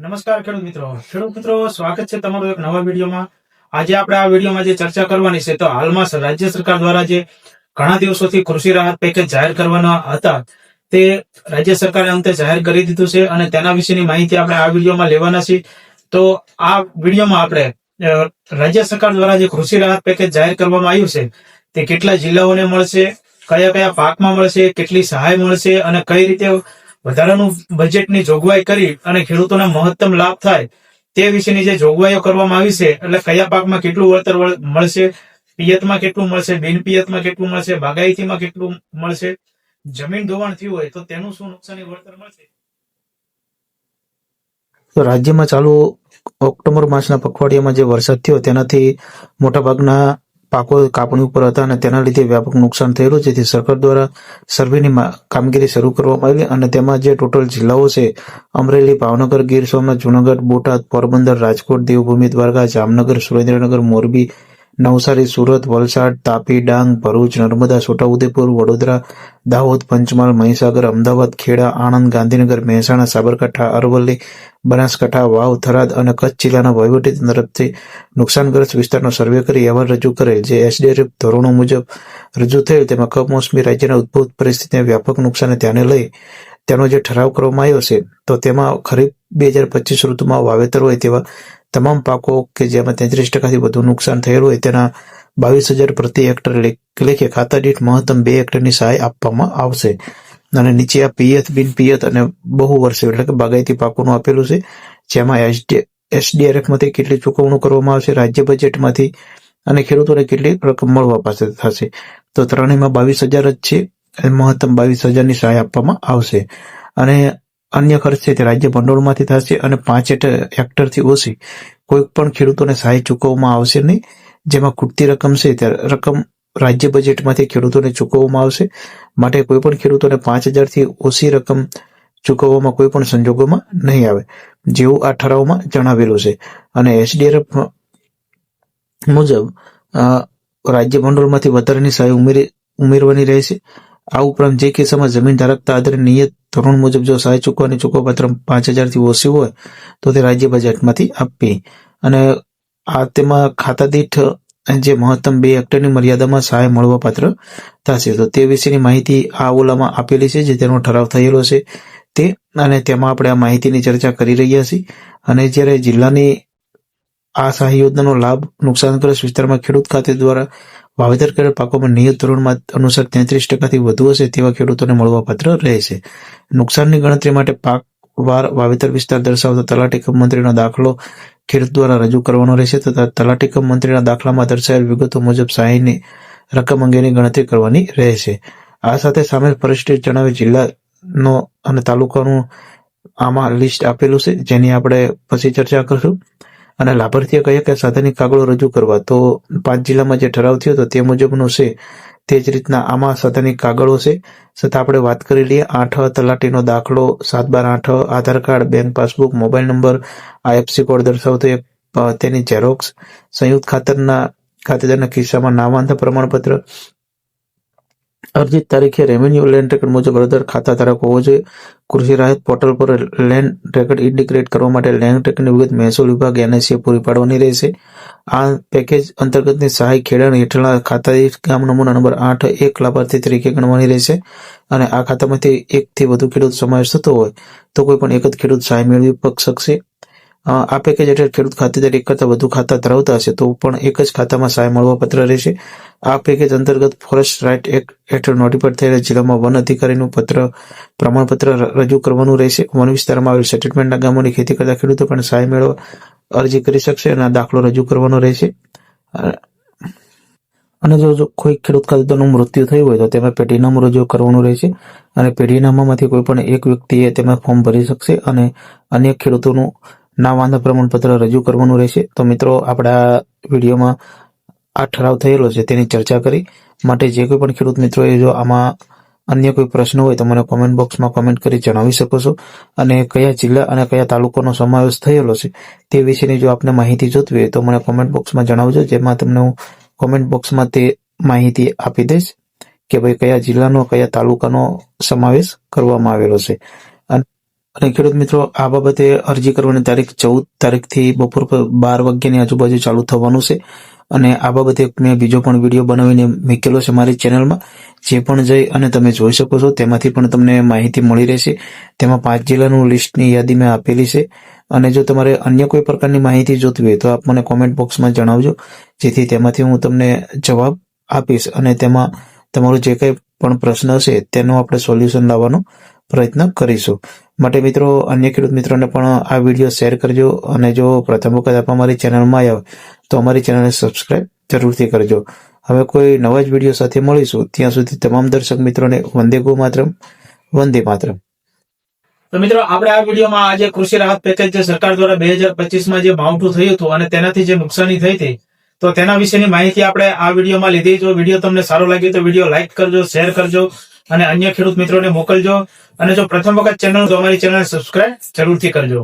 નમસ્કાર ખેડૂત મિત્રો. ખેડૂત મિત્રો, સ્વાગત છે તમારું એક નવા વિડીયોમાં. આજે આપણે આ વિડીયોમાં જે ચર્ચા કરવાની છે તો હાલમાં રાજ્ય સરકાર દ્વારા જે ઘણા દિવસોથી કૃષિ રાહત પેકેજ જાહેર કરવાના હતા, તે રાજ્ય સરકારે અંતે જાહેર કરી દીધું છે અને તેના વિશેની માહિતી આપણે આ વિડીયોમાં લેવાના છીએ તો આ વિડીયોમાં આપણે રાજ્ય સરકાર દ્વારા જે કૃષિ રાહત પેકેજ જાહેર કરવામાં આવ્યું છે, તે કેટલા જિલ્લાઓને મળશે, કયા કયા પાકમાં મળશે, કેટલી સહાય મળશે અને કઈ રીતે વધારાનું બજેટની જોગવાઈ કરી અને ખેડૂતોને મહત્તમ લાભ થાય તે વિશેની જે જોગવાઈઓ કરવામાં આવી છે, એટલે કયા પાકમાં કેટલું વળતર મળશે, પિયતમાં કેટલું મળશે, બિન પિયતમાં કેટલું મળશે, બાગાયતીમાં કેટલું મળશે, જમીન ધોવાણ થયું હોય તો તેનું શું નુકસાની વળતર મળશે? તો રાજ્યમાં ચાલુ ઓક્ટોબર માસના પખવાડિયામાં જે વરસાદ થયો તેનાથી મોટાભાગના પાકો કાપણી ઉપર હતા અને તેના લીધે વ્યાપક નુકસાન થયેલું, જેથી સરકાર દ્વારા સર્વેની કામગીરી શરૂ કરવામાં આવી અને તેમાં જે ટોટલ જિલ્લાઓ છે, અમરેલી, ભાવનગર, ગીર સોમનાથ, જુનાગઢ, બોટાદ, પોરબંદર, રાજકોટ, દેવભૂમિ, દ્વારકા, જામનગર, સુરેન્દ્રનગર, મોરબી નવસારી, સુરત, વલસાડ, તાપી, ડાંગ, ભરૂચ, નર્મદા, છોટાઉદેપુર, વડોદરા, દાહોદ, પંચમહાલ, મહીસાગર, અમદાવાદ, ખેડા, આણંદ, ગાંધીનગર, મહેસાણા, સાબરકાંઠા, અરવલ્લી, બનાસકાંઠા, વાવ, થરાદ અને કચ્છ જિલ્લાના વહીવટી તરફથી નુકસાનગ્રસ્ત વિસ્તારનો સર્વે કરી અહેવાલ રજૂ કરેલ જે એસડીએફ ધોરણો મુજબ રજૂ થયેલ તેમાં કમોસમી રાજ્યના ઉદ્ભૂત પરિસ્થિતિને વ્યાપક નુકસાનને ધ્યાને લઈ તેનો જે ઠરાવ કરવામાં આવ્યો છે, તો તેમાં ખરીફ બે હજાર પચીસ ઋતુમાં વાવેતર હોય તેવા તમામ પાકો કે જેમાં તેત્રીસ ટકાથી વધુ નુકસાન થયેલું હોય તેના બાવીસ હજાર પ્રતિ હેક્ટર લેખે ખાતા દીઠ મહત્તમ બે હેક્ટરની સહાય આપવામાં આવશે. અને નીચે આ પિયત, બિન પિયત અને બહુ વર્ષે એટલે કે બાગાયતી પાકોનું આપેલું છે, જેમાં એસડીઆરએફમાંથી કેટલી ચૂકવણું કરવામાં આવશે, રાજ્ય બજેટમાંથી અને ખેડૂતોને કેટલી રકમ મળવા પાસે થશે. તો ત્રણેયમાં બાવીસ હજાર જ છે, મહત્તમ બાવીસ હજારની સહાય આપવામાં આવશે. અને અન્ય ખર્ચ તે રાજ્ય ભંડોળમાંથી થશે અને પાંચ હેક્ટરથી ઓછી. કોઈ પણ ખેડૂતોને સહાય ચૂકવવામાં આવશે નહીં. જેમાં ખૂટતી રકમ છે તે રકમ રાજ્ય બજેટમાંથી ખેડૂતોને ચૂકવવામાં આવશે. માટે કોઈ પણ ખેડૂતોને પાંચ હજારથી ઓછી રકમ ચૂકવવામાં કોઈ પણ સંજોગોમાં નહીં આવે. જેવું આ ઠરાવમાં જણાવેલું છે. અને એસડીઆરએફ મુજબ રાજ્ય ભંડોળમાંથી વધારાની સહાય ઉમેરી, ઉમેરવાની રહેશે. આ ઉપરાંત જે કિસ્સામાં જમીન ધારકતા આધારે નિયત ધોરણ મુજબ જો સહાય ચૂકવવાની ચૂકવપત્ર પાંચ હજારથી ઓછી હોય, તો તે રાજ્ય બજેટમાંથી આપવી અને આ તેમાં ખાતા દીઠ જે મહત્તમ બે હેક્ટરની મર્યાદામાં સહાય મળવાપાત્ર થશે. તો તે વિશેની માહિતી આ ઓલામાં આપેલી છે, જે તેનો ઠરાવ થયેલો છે. તે અને તેમાં આપણે આ માહિતીની ચર્ચા કરી રહ્યા છીએ. અને જ્યારે જિલ્લાની આ સહાય યોજનાનો લાભ નુકસાનગ્રસ્ત વિસ્તારમાં ખેડૂત ખાતે દ્વારા વાવેતર કરેલ પાકોમાં નિયત ધોરણમાં અનુસાર તેત્રીસ ટકાથી વધુ હશે તેવા ખેડૂતોને મળવાપાત્ર રહેશે. નુકસાનની ગણતરી માટે પાક વાર વાવેતર વિસ્તાર દર્શાવતા તલાટી કમ મંત્રીનો દાખલો ખેડૂત દ્વારા રજૂ કરવાનો રહેશે તથા તલાટી કમ મંત્રીના દાખલામાં દર્શાવેલ વિગતો મુજબ સહાયની રકમ અંગેની ગણતરી કરવાની રહેશે. આ સાથે સામેલ પરિસ્થિતિ જણાવે જિલ્લાનો અને તાલુકાનું આમાં લિસ્ટ આપેલું છે, જેની આપણે પછી ચર્ચા કરશું. અને લાભાર્થીએ કયા કયા સાધનિક કાગળો રજૂ કરવા. તો પાંચ જિલ્લામાં જે ઠરાવ થયો હતો તે મુજબનું છે. તે જ રીતના આમાં સાધનિક કાગળો છે. છતાં આપણે વાત કરી લઈએ આઠ તલાટીનો દાખલો, સાત બાર આઠ, Aadhaar card, bank passbook, mobile number, IFC code દર્શાવતો એક તેની ઝેરોક્સ, સંયુક્ત ખાતરના ખાતેદારના કિસ્સામાં નામાંત પ્રમાણપત્ર અરજી તારીખે રેવન્યુ લેન્ડ રેકર્ડ મુજબ અરજદાર ખાતા ધારક હોવો જોઈએ કૃષિ રાહત પોર્ટલ પર લેન્ડ રેકર્ડ ઇન્ડિક્રેટ કરવા માટે લેન્ડ રેકર્ડની વિગત મહેસૂલ વિભાગ એનએસએ પૂરી પાડવાની રહેશે. આ પેકેજ અંતર્ગતની સહાય ખેડાણ હેઠળના ખાતા ગામ નમૂના નંબર આઠ, એક લાભાર્થી તરીકે ગણવાની રહેશે અને આ ખાતામાંથી એકથી વધુ ખેડૂત સમાવેશ થતો હોય તો કોઈ પણ એક જ ખેડૂત સહાય મેળવી શકશે. આ પેકેજ હેઠળ ખેડૂત ખાતેદાર એક કરતાં વધુ ખાતા ધરાવતા હશે, તો પણ એક જ ખાતામાં સહાય મળવાપત્ર રહેશે. આ પેકેજ અંતર્ગત ફોરેસ્ટ રાઇટ એક્ટ હેઠળ નોટિફાઇડ થયેલા જિલ્લામાં વન અધિકારીનું પત્ર, પ્રમાણપત્ર રજૂ કરવાનું રહેશે. વન વિસ્તારમાં આવેલ સેટલમેન્ટના ગામોની ખેતી કરતા ખેડૂતો પણ સહાય મેળવવા અરજી કરી શકશે અને આ દાખલો રજૂ કરવાનો રહેશે. અને જો કોઈ ખેડૂત ખાતેદારનું મૃત્યુ થયું હોય, તો તેમાં પેઢીનામું રજૂ કરવાનું રહેશે અને પેઢીનામામાંથી કોઈ પણ એક વ્યક્તિએ તેમાં ફોર્મ ભરી શકશે અને અન્ય ખેડૂતોનું નામ વાંધા પ્રમાણપત્ર રજૂ કરવાનું રહેશે. તો મિત્રો, આપણા વિડીયોમાં આ ઠરાવ થયેલો છે તેની ચર્ચા કરી. માટે જે કોઈ પણ ખેડૂત મિત્રોએ જો આમાં અન્ય કોઈ પ્રશ્ન હોય તો મને કોમેન્ટ બોક્સમાં કોમેન્ટ કરી જણાવી શકો છો. અને કયા જિલ્લા અને કયા તાલુકાનો સમાવેશ થયેલો છે તે વિશેની જો આપને માહિતી જોતવી હોય તો મને કોમેન્ટ બોક્સમાં જણાવજો. જેમાં તમને હું કોમેન્ટ બોક્સમાં તે માહિતી આપી દઈશ કે ભાઈ કયા જિલ્લાનો, કયા તાલુકાનો સમાવેશ કરવામાં આવેલો છે. અને ખેડૂત મિત્રો, આ બાબતે અરજી કરવાની તારીખ ચૌદ તારીખથી બપોર બાર વાગ્યાની આજુબાજુ ચાલુ થવાનું છે. અને આ બાબતે મેં બીજો પણ વીડિયો બનાવીને મૂકેલો છે મારી ચેનલમાં. જે પણ જઈ અને તમે જોઈ શકો છો, તેમાંથી પણ તમને માહિતી મળી રહેશે. તેમાં પાંચ જિલ્લાનું લિસ્ટની યાદી મેં આપેલી છે. અને જો તમારે અન્ય કોઈ પ્રકારની માહિતી જોતી હોય તો આપ મને કોમેન્ટ બોક્સમાં જણાવજો. જેથી તેમાંથી હું તમને જવાબ આપીશ અને તેમાં તમારો જે કંઈ પણ પ્રશ્ન હશે, તેનું આપણે સોલ્યુશન લાવવાનો પ્રયત્ન કરીશું. માટે મિત્રો, અન્ય ખેડૂત મિત્રોને પણ આ વીડિયો શેર કરજો અને જો પ્રથમ વખત આપ અમારી ચેનલમાં આવ્યા તો અમારી ચેનલને સબસ્ક્રાઈબ જરૂરથી કરજો. હવે કોઈ નવા જ વીડિયો સાથે મળીશું. ત્યાં સુધી તમામ દર્શક મિત્રોને વંદે ગો માતરમ વંદે માતરમ. તો મિત્રો, આપણે આ વિડીયોમાં આજે કૃષિ રાહત પેકેજ જે સરકાર દ્વારા બે હજાર પચીસમાં જે માવઠું થયું હતું અને તેનાથી જે નુકસાની થઈ હતી, તો તેના વિશેની માહિતી આપણે આ વિડીયોમાં લીધી. જો વીડિયો તમને સારો લાગ્યો તો વીડિયો લાઈક કરજો, શેર કરજો અને અન્ય ખેડૂત મિત્રોને મોકલજો. અને જો પ્રથમ વખત ચેનલ તો અમારી ચેનલ સબસ્ક્રાઇબ જરૂરથી કરજો.